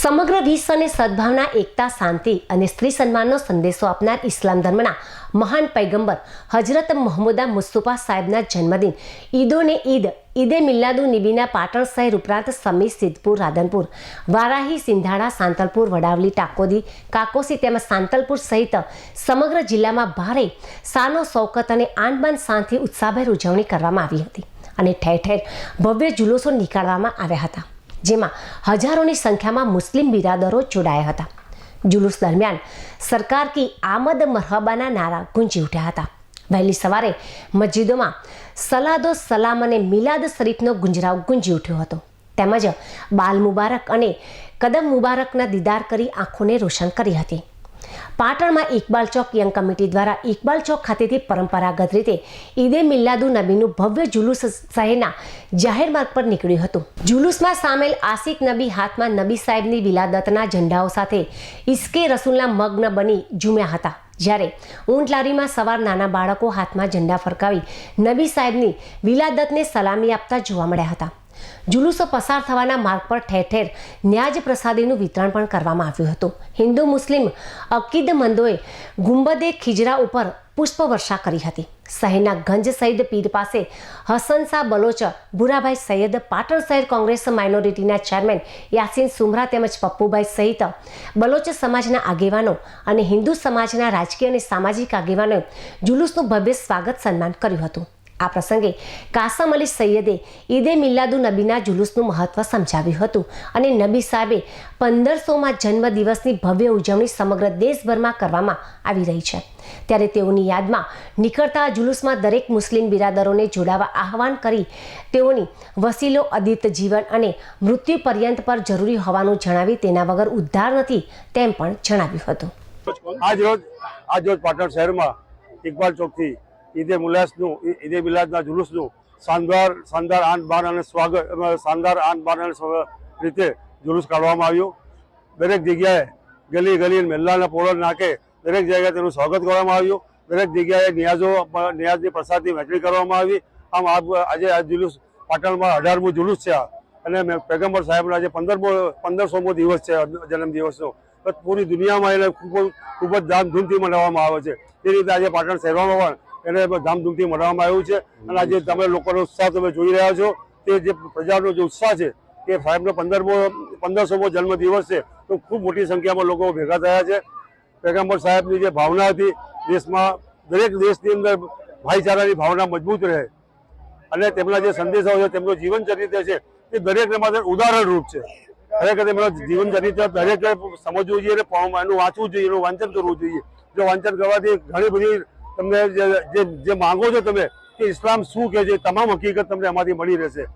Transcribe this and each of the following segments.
સમગ્ર વિશ્વને સદભાવના, એકતા, શાંતિ અને સ્ત્રી સન્માનનો સંદેશો આપનાર ઇસ્લામ ધર્મના મહાન પૈગંબર હજરત મોહમ્મદા મુસ્તુફા સાહેબના જન્મદિન. ઈદોને ઈદ, ઈદે મિલ્લાદુ નિબીના પાટણ શહેર ઉપરાંત સમી સિદ્ધપુર, રાધનપુર, વારાહી, સિંધાડા, સાંતલપુર, વડાવલી, ટાકોદી, કાકોસી તેમજ સાંતલપુર સહિત સમગ્ર જિલ્લામાં ભારે સાનો શૌકત અને આનબાન શાંતિ ઉત્સાહભેર ઉજવણી કરવામાં આવી હતી અને ઠેર ઠેર ભવ્ય જુલુસો નીકાળવામાં આવ્યા હતા. જેમાં હજારોની સંખ્યામાં મુસ્લિમ બિરાદરો જોડાયા હતા. જુલુસ દરમિયાન સરકાર કી આમદ મરહબાના નારા ગુંજી ઉઠ્યા હતા. વહેલી સવારે મસ્જિદોમાં સલાદો, સલામ અને મિલાદ શરીફનો ગુંજરાવ ગુંજી ઉઠ્યો હતો. તેમજ બાલ મુબારક અને કદમ મુબારકના દીદાર કરી આંખોને રોશન કરી હતી. પાટણમાં ઇકબાલ ચોક યંગ કમિટી દ્વારા ઇકબાલ ચોક ખાતેથી પરંપરાગત રીતે ઈદે મિલ્લાદુ નબીનું ભવ્ય જુલુસ શહેરના જાહેર માર્ગ પર નીકળ્યું હતું. જુલુસમાં સામેલ આસિક નબી હાથમાં નબી સાહેબની વિલાદતના ઝંડાઓ સાથે ઇસ્કે રસુલના મગ્ન બની ઝૂમ્યા હતા. જ્યારે ઊંટ લારીમાં સવાર નાના બાળકો હાથમાં ઝંડા ફરકાવી નબી સાહેબની વિલાદતને સલામી આપતા જોવા મળ્યા હતા. જુલુસો પસાર થવાના માર્ગ પર ઠેર ઠેર ન્યાજ પ્રસાદીનું વિતરણ પણ કરવામાં આવ્યું હતું. હિન્દુ મુસ્લિમ અકીદમંદોએ ગુંબદે ખીજરા ઉપર પુષ્પવર્ષા કરી હતી. શહેરના ગંજ સઈદ પીર પાસે હસન શાહ બલોચ, ભુરાભાઈ સૈયદ, પાટણ શહેર કોંગ્રેસ માઇનોરિટીના ચેરમેન યાસીન સુમરા તેમજ પપ્પુભાઈ સહિત બલોચ સમાજના આગેવાનો અને હિન્દુ સમાજના રાજકીય અને સામાજિક આગેવાનોએ જુલુસનું ભવ્ય સ્વાગત સન્માન કર્યું હતું. આ પ્રસંગે કાસમ અલી સૈયદે ઈદે મિલ્લાદુ નબીના જુલુસનું મહત્વ સમજાવ્યું હતું અને નબી સાહેબે પંદરસોમાં જન્મ દિવસની ભવ્ય ઉજવણી સમગ્ર દેશભરમાં કરવામાં આવી રહી છે. ત્યારે તેઓની યાદમાં નીકળતા જુલુસમાં દરેક મુસ્લિમ બિરાદરોને જોડાવા આહવાન કરી તેઓની વસીલો, અદિત જીવન અને મૃત્યુ પર્યંત પર જરૂરી હોવાનું જણાવી તેના વગર ઉદ્ધાર નથી તેમ પણ જણાવ્યું હતું. આજ રોજ આજ રોજ પાટણ શહેરમાં ઇકબાલ ચોકથી ઈદે મુલાસનું ઈદે મિલાદના જુલુસનું શાનદાર શાનદાર આન બાન અને સ્વાગત શાનદાર આન બાન અને રીતે જુલુસ કાઢવામાં આવ્યું. દરેક જગ્યાએ ગલી ગલી મહેલાના પોળો નાકે દરેક જગ્યાએ તેનું સ્વાગત કરવામાં આવ્યું. દરેક જગ્યાએ નિયાઝો નિયાઝની પ્રસાદની વહેંચણી કરવામાં આવી. આમ આજે આ જુલુસ પાટણમાં અઢારમું જુલુસ છે અને પેગમ્બર સાહેબનો આજે પંદરમો, પંદરસોમો દિવસ છે જન્મદિવસનો. પૂરી દુનિયામાં એને ખૂબ ખૂબ જ ધામધૂમથી મનાવવામાં આવે છે. એ રીતે આજે પાટણ શહેરમાં પણ એને ધામધૂમથી મનાવવામાં આવ્યું છે. અને આજે તમે લોકોનો ઉત્સાહ તમે જોઈ રહ્યા છો, તે જે પ્રજાનો જે ઉત્સાહ છે કે સાહેબનો પંદરમો, પંદરસોમો જન્મદિવસ છે, તો ખૂબ મોટી સંખ્યામાં લોકો ભેગા થયા છે. પેગમ્બર સાહેબની જે ભાવના હતી, દેશમાં દરેક દેશની અંદર ભાઈચારાની ભાવના મજબૂત રહે. અને તેમના જે સંદેશાઓ છે, તેમનું જીવન ચરિત્ર છે, તે દરેકને માટે ઉદાહરણરૂપ છે. ખરેખર તેમના જીવન ચરિત્ર દરેકે સમજવું જોઈએ અને એનું વાંચવું જોઈએ, એનું વાંચન કરવું જોઈએ. જો વાંચન કરવાથી ઘણી બધી તમને જે જે માંગો છો તમે, કે ઇસ્લામ શું કહે છે તમામ હકીકત તમને એમાંથી મળી રહેશે.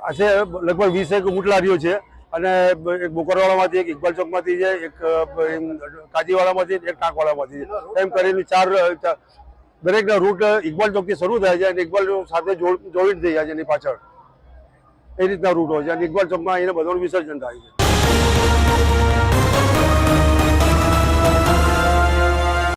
આજે લગભગ વીસ એક મુટલારીઓ છે, અને એક બોકરવાળામાંથી એક, ઇકબાલ ચોકમાંથી છે, એક કાજીવાળામાંથી એક ટાંકવાળામાંથી છે. એમ કરીને ચાર દરેકના રૂટ ઇકબાલ ચોકથી શરૂ થાય છે, અને ઇકબાલ ચોક સાથે જોડ- થઈ જાય છે એની પાછળ. એ રીતના રૂટ હોય છે, અને ઇકબાલ ચોકમાં એને બધાનું વિસર્જન થાય છે.